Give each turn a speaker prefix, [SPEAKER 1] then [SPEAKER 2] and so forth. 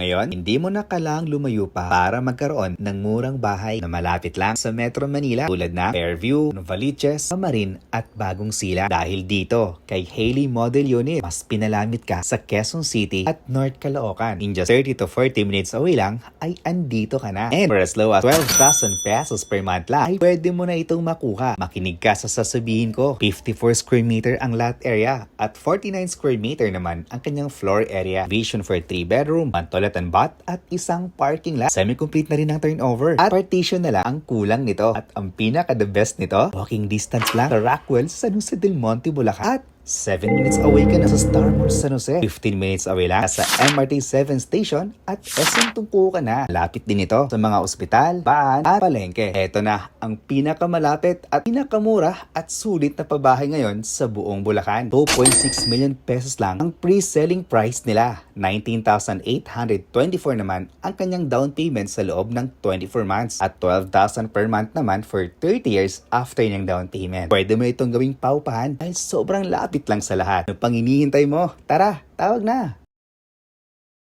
[SPEAKER 1] Ngayon, hindi mo na kailangang lumayo pa para magkaroon ng murang bahay na malapit lang sa Metro Manila tulad na Fairview, Novaliches, Marin at Bagong Sila. Dahil dito, kay Haley Model Unit, mas pinalamit ka sa Quezon City at North Caloocan. In just 30 to 40 minutes away lang, ay andito ka na. And for as low as 12,000 pesos per month lang, ay pwede mo na itong makuha. Makinig ka sa sasabihin ko. 54 square meter ang lot area at 49 square meter naman ang kanyang floor area. Vision for 3 bedroom, one toilet and bath at isang parking lot. Semi-complete na rin ang turnover. At partition na lang ang kulang nito. At ang pinaka the best nito, walking distance lang sa Rockwell sa Jose del Monte, Bulacan. At 7 minutes away ka na sa Star Mall San Jose. 15 minutes away lang sa MRT 7 station at SM Tungko ka na. Lapit din ito sa mga ospital, baan at palengke. Ito na ang pinakamalapit at pinakamura at sulit na pabahay ngayon sa buong Bulacan. 2.6 million pesos lang ang pre-selling price nila. 19,824 naman ang kanyang down payment sa loob ng 24 months at 12,000 per month naman for 30 years after niyang down payment. Pwede mo itong gawing paupahan dahil sobrang lapit lang sa lahat. Ano pang hinihintay mo? Tara, tawag na!